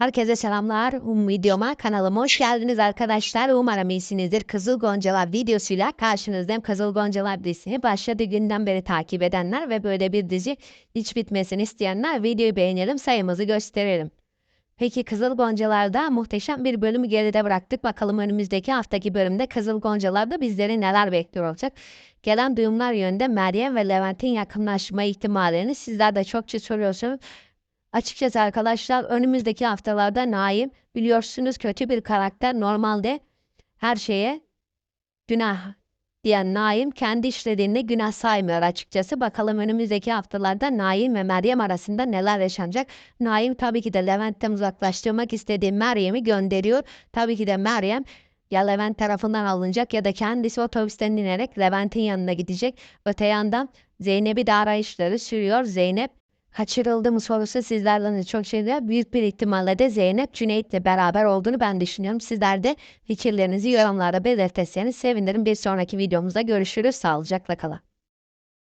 Herkese selamlar. Um videoma, kanalıma hoş geldiniz arkadaşlar. Umarım iyisinizdir. Kızıl Goncalar videosuyla karşınızdayım. Kızıl Goncalar dizisi başladığı günden beri takip edenler ve böyle bir dizi hiç bitmesini isteyenler videoyu beğenelim, sayımızı gösterelim. Peki Kızıl Goncalar'da muhteşem bir bölümü geride bıraktık. Bakalım önümüzdeki haftaki bölümde Kızıl Goncalar'da bizleri neler bekliyor olacak. Gelen duyumlar yönünde Meryem ve Levent'in yakınlaşma ihtimallerini sizler de çokça soruyorsunuz. Açıkçası arkadaşlar önümüzdeki haftalarda Naim biliyorsunuz kötü bir karakter normalde her şeye günah diyen Naim kendi işlediğinde günah saymıyor açıkçası. Bakalım önümüzdeki haftalarda Naim ve Meryem arasında neler yaşanacak. Naim tabii ki de Levent'ten uzaklaştırmak istediği Meryem'i gönderiyor. Tabii ki de Meryem ya Levent tarafından alınacak ya da kendisi otobüsten inerek Levent'in yanına gidecek. Öte yandan Zeynep'i de arayışları sürüyor. Zeynep kaçırıldı mı sorusu sizlerden de çok şeyler. Büyük bir ihtimalle de Zeynep Cüneyt'le beraber olduğunu ben düşünüyorum. Sizler de fikirlerinizi yorumlarda belirtirseniz sevinirim. Bir sonraki videomuzda görüşürüz. Sağlıcakla kalın.